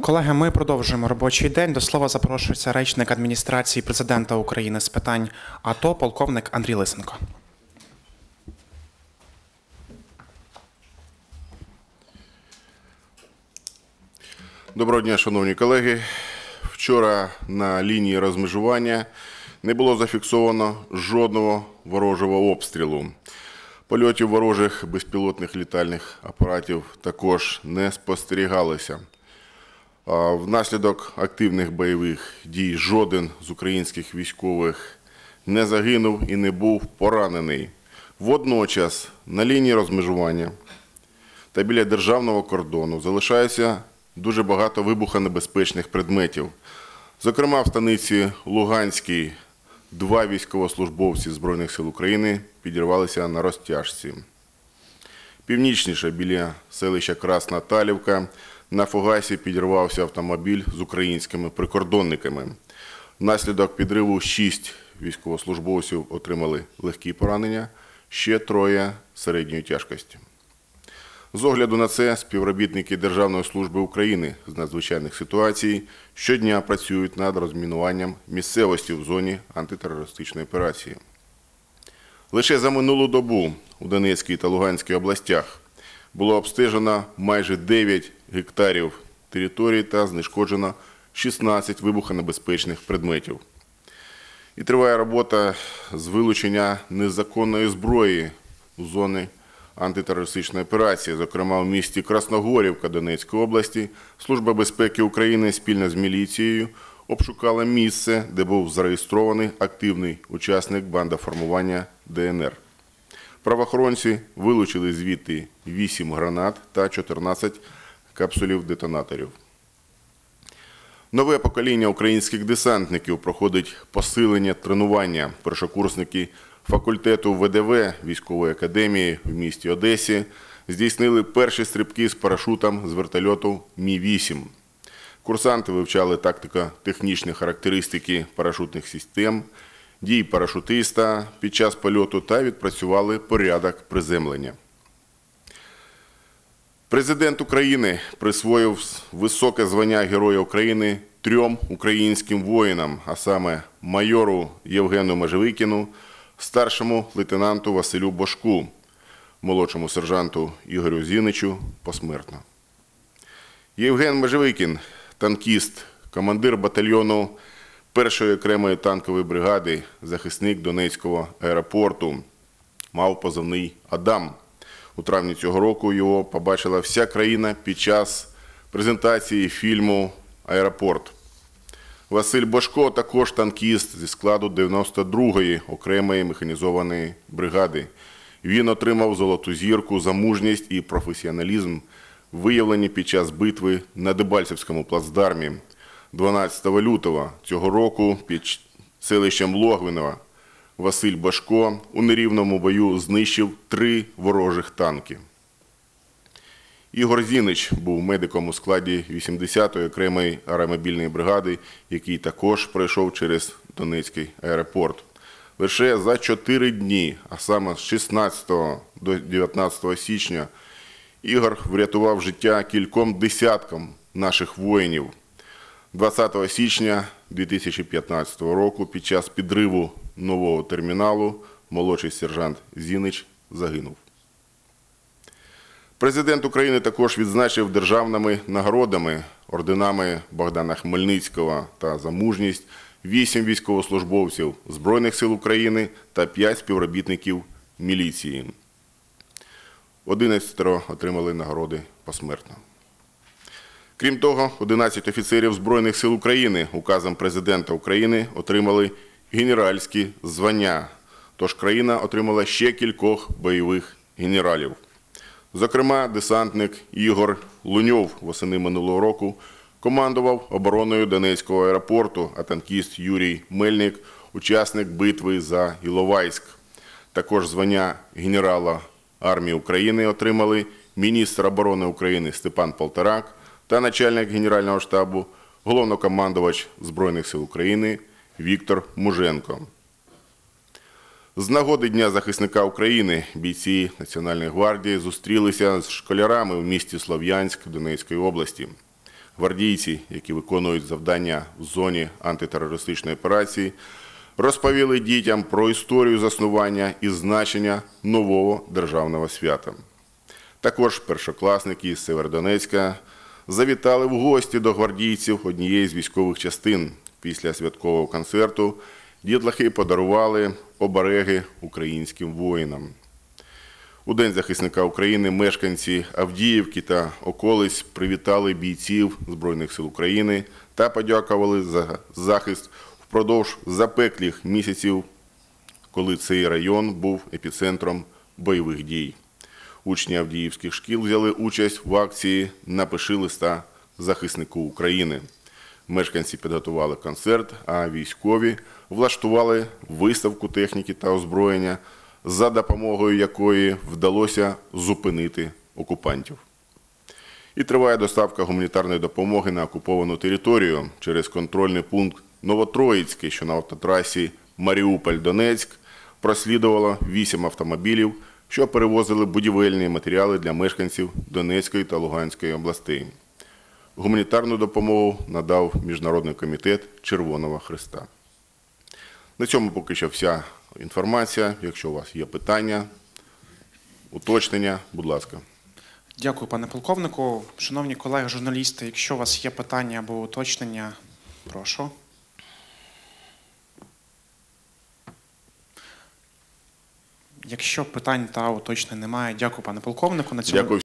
Колеги, ми продовжуємо робочий день. До слова запрошується речник адміністрації президента України з питань АТО, полковник Андрій Лисенко. Доброго дня, шановні колеги. Вчора на лінії розмежування не було зафіксовано жодного ворожого обстрілу. Польотів ворожих безпілотних літальних апаратів також не спостерігалося. Внаслідок активних бойових дій жоден з українських військових не загинув і не був поранений. Водночас на лінії розмежування та біля державного кордону залишається дуже багато вибухонебезпечних предметів. Зокрема, в станиці Луганській два військовослужбовці Збройних сил України підірвалися на розтяжці. Північніше біля селища Красна Талівка на Фугасі підірвався автомобіль з українськими прикордонниками. Внаслідок підриву шість військовослужбовців отримали легкі поранення, ще троє середньої тяжкості. З огляду на це співробітники Державної служби України з надзвичайних ситуацій щодня працюють над розмінуванням місцевості в зоні антитерористичної операції. Лише за минулу добу у Донецькій та Луганській областях було обстежено майже 9 гектарів території та знешкоджено 16 вибухонебезпечних предметів. І триває робота з вилучення незаконної зброї у зоні антитерористичної операції, зокрема в місті Красногорівка Донецької області, Служба безпеки України спільно з міліцією обшукала місце, де був зареєстрований активний учасник бандоформування ДНР. Правоохоронці вилучили звідти 8 гранат та 14 капсулів детонаторів. Нове покоління українських десантників проходить посилення тренування. Першокурсники факультету ВДВ військової академії в місті Одесі здійснили перші стрибки з парашутом з вертольоту Мі-8. Курсанти вивчали тактико-технічні характеристики парашутних систем, дій парашутиста під час польоту та відпрацювали порядок приземлення. Президент України присвоїв високе звання Героя України трьом українським воїнам, а саме майору Євгену Межевикіну, старшому лейтенанту Василю Бошку, молодшому сержанту Ігорю Зіничу посмертно. Євген Межевикін, танкіст, командир батальйону першої окремої танкової бригади, захисник Донецького аеропорту, мав позивний Адам. У травні цього року його побачила вся країна під час презентації фільму Аеропорт. Василь Бошко також танкіст зі складу 92-ї окремої механізованої бригади. Він отримав золоту зірку за мужність і професіоналізм, виявлені під час битви на Дебальцевському плацдармі 12 лютого цього року під селищем Логвинова. Василь Башко у нерівному бою знищив три ворожих танки. Ігор Зінич був медиком у складі 80-ї окремої аеромобільної бригади, який також пройшов через Донецький аеропорт. Лише за 4 дні, а саме з 16 до 19 січня, Ігор врятував життя кільком десяткам наших воїнів. 20 січня 2015 року під час підриву нового терміналу молодший сержант Зінич загинув. Президент України також відзначив державними нагородами орденами Богдана Хмельницького та за мужність 8 військовослужбовців Збройних сил України та 5 співробітників міліції. 11 отримали нагороди посмертно. Крім того, 11 офіцерів Збройних сил України указом президента України отримали генеральські звання. Тож країна отримала ще кількох бойових генералів. Зокрема, десантник Ігор Луньов восени минулого року командував обороною Донецького аеропорту, а танкіст Юрій Мельник учасник битви за Іловайськ. Також звання генерала армії України отримали міністр оборони України Степан Полторак та начальник Генерального штабу, головнокомандувач Збройних сил України Віктор Муженко. З нагоди Дня захисника України бійці Національної гвардії зустрілися з школярами в місті Слов'янськ Донецької області. гвардійці, які виконують завдання в зоні антитерористичної операції, розповіли дітям про історію заснування і значення нового державного свята. Також першокласники з Северодонецька завітали в гості до гвардійців однієї з військових частин. Після святкового концерту дітлахи подарували обереги українським воїнам. У День захисника України мешканці Авдіївки та околиць привітали бійців Збройних сил України та подякували за захист впродовж запеклих місяців, коли цей район був епіцентром бойових дій. Учні Авдіївських шкіл взяли участь в акції Напиши листа захиснику України. Мешканці підготували концерт, а військові влаштували виставку техніки та озброєння, за допомогою якої вдалося зупинити окупантів. І триває доставка гуманітарної допомоги на окуповану територію через контрольний пункт Новотроїцький, що на автотрасі Маріуполь-Донецьк, прослідувало вісім автомобілів, що перевозили будівельні матеріали для мешканців Донецької та Луганської областей. Гуманітарну допомогу надав Міжнародний комітет Червоного Христа. На цьому поки що вся інформація. Якщо у вас є питання, уточнення, будь ласка. Дякую, пане полковнику. Шановні колеги, журналісти, якщо у вас є питання або уточнення, прошу. Якщо питань та уточнень немає, дякую, пане полковнику. На цьому Дякую